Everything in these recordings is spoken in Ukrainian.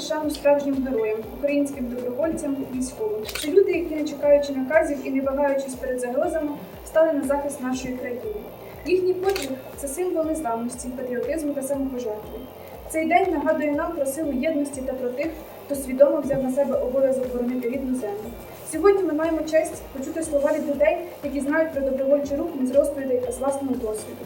віддати шану справжнім героям, українським добровольцям, військовим. Це люди, які не чекаючи наказів і не вагаючись перед загрозами, стали на захист нашої країни. Їхній подвиг це символи незламності, патріотизму та самопожертви. Цей день нагадує нам про силу єдності та про тих, хто свідомо взяв на себе обов'язок боронити рідну землю. Сьогодні ми маємо честь почути слова від людей, які знають про добровольчий рух не з розповідей, а з власного досвіду.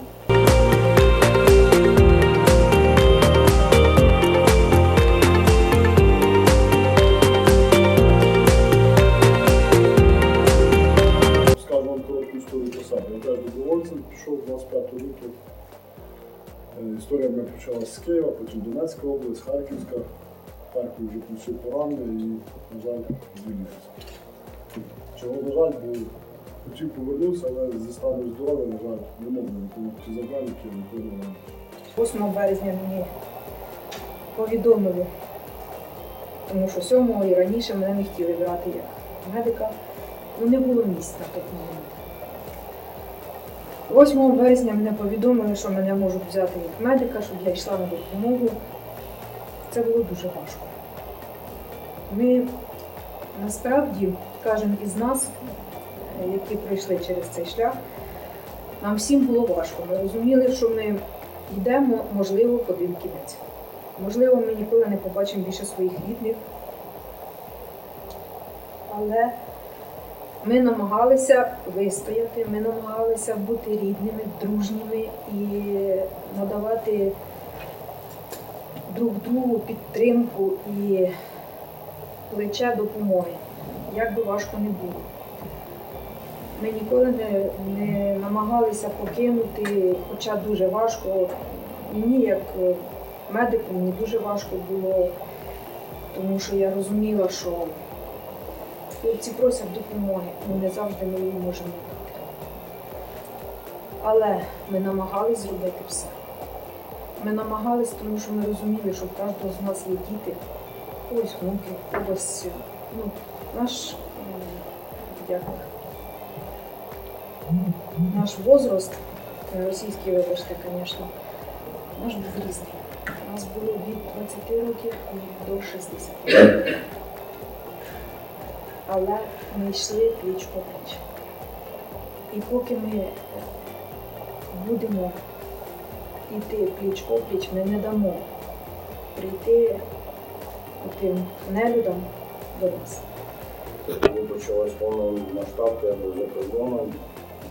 Історія в мене почалася з Києва, потім Донецька область, Харківська. В Харкові вже получив поранення і, на жаль, звільнився. Чого, на жаль, бо хотів повернутися, але зі станом здоров'я, на жаль, не можна виконувати ті завдання, які я 8 березня мені повідомили, тому що 7 і раніше мене не хотіли брати як медика, ну не було місць на момент. 8 березня мене повідомили, що мене можуть взяти як медика, щоб я йшла на допомогу. Це було дуже важко. Ми насправді, кожен із нас, е, які пройшли через цей шлях, нам всім було важко. Ми розуміли, що ми йдемо, можливо, в один кінець. Можливо, ми ніколи не побачимо більше своїх рідних. Але ми намагалися вистояти, ми намагалися бути рідними, дружніми і надавати друг другу підтримку і плече допомоги, як би важко не було. Ми ніколи не, не намагалися покинути, хоча дуже важко. Мені, як е, медику, мені дуже важко було, тому що я розуміла, що хлопці просять допомоги, але не завжди ми її можемо дати. Але ми намагались зробити все. Ми намагались, тому що ми розуміли, що в кожного з нас є діти, ось внуки, ось ну, наш як наш возраст, е, російський, вибачте, звісно, наш був різний. У нас було від 20 років до 60 років. Але ми йшли пліч по пліч. І поки ми будемо йти пліч по пліч, ми не дамо прийти тим нелюдам до нас. Коли почалась повномасштабка, я був за кордоном,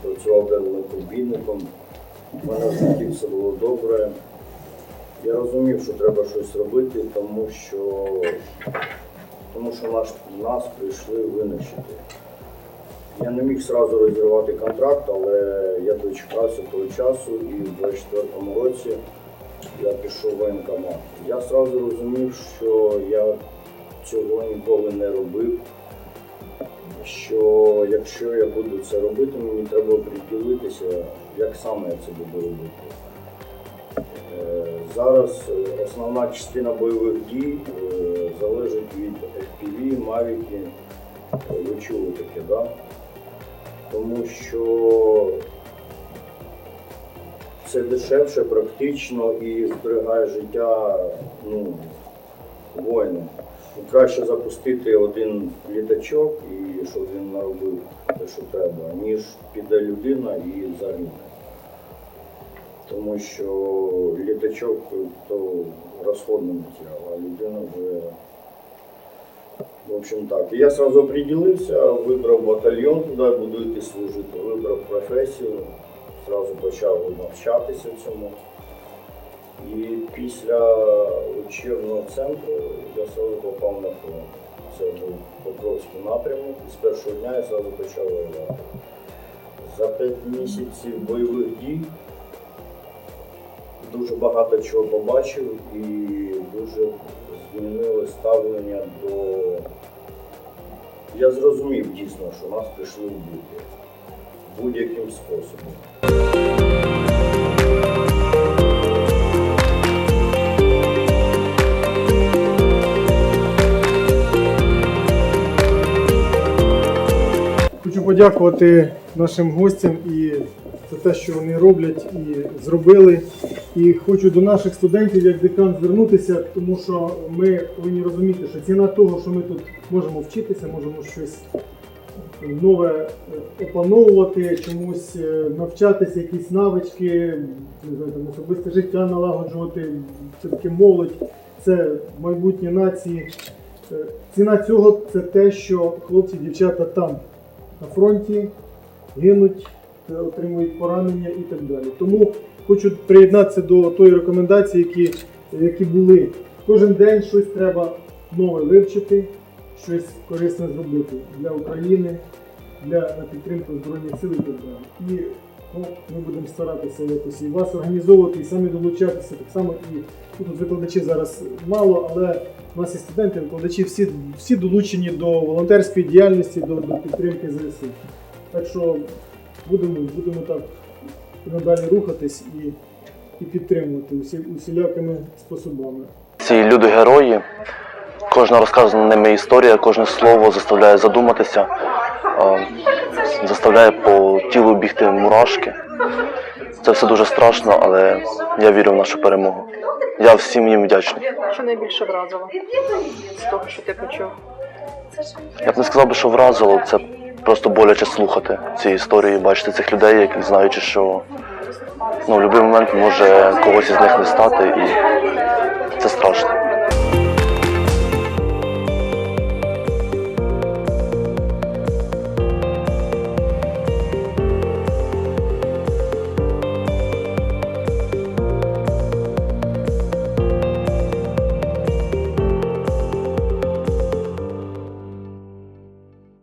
працював далекобійником, у мене в житті все було добре. Я розумів, що треба щось робити, тому що, тому що наш, нас прийшли винищити. Я не міг одразу розірвати контракт, але я дочекався того часу і в 24-му році я пішов в воєнкомат. Я одразу розумів, що я цього ніколи не робив що якщо я буду це робити, мені треба приділитися, як саме я це буду робити. Е, Зараз основна частина бойових дій е, залежить від FPV, Mavic, ви чули таке, да? тому що це дешевше, практично і зберігає життя ну, воїнам. Ну, Краще запустити один літачок і щоб він наробив те, що треба, ніж піде людина і загине. Тому що літачок то розходний матеріал, а людина вже. В общем так. Я одразу определився, вибрав батальйон, куди я буду йти служити, вибрав професію, одразу почав навчатися цьому. І після учебного центру я одразу попав на фронт. Це був Покровський напрямок. І з першого дня я одразу почав воювати. За п'ять місяців бойових дій дуже багато чого побачив і дуже змінили ставлення до. Я зрозумів дійсно, що нас прийшли вбити будь-яким способом. Хочу подякувати нашим гостям і за те, що вони роблять і зробили. І хочу до наших студентів, як декан, звернутися, тому що ми повинні розуміти, що ціна того, що ми тут можемо вчитися, можемо щось нове е, опановувати, чомусь е, навчатися, якісь навички, не знаю, там, особисте життя налагоджувати, все-таки молодь, це майбутнє нації. Е, Ціна цього це те, що хлопці, дівчата там на фронті гинуть, отримують поранення і так далі. Тому хочу приєднатися до тої рекомендації, які, які були. Кожен день щось треба нове вивчити, щось корисне зробити для України, для на підтримку Збройних сил і так далі. І ну, ми будемо старатися якось і вас організовувати, і самі долучатися так само. І тут викладачів зараз мало, але у нас і студенти, викладачі всі, всі долучені до волонтерської діяльності, до, до підтримки ЗСУ. Так що будемо, будемо так надалі рухатись і, і підтримувати усі, усілякими способами. Ці люди герої, кожна розказана ними історія, кожне слово заставляє задуматися, заставляє по тілу бігти мурашки. Це все дуже страшно, але я вірю в нашу перемогу. Я всім їм вдячний. Що найбільше вразило з того, що ти почув? Я б не сказав би, що вразило, це просто боляче слухати ці історії, бачити цих людей, які знаючи, що ну, в будь-який момент може когось із них не стати, і це страшно.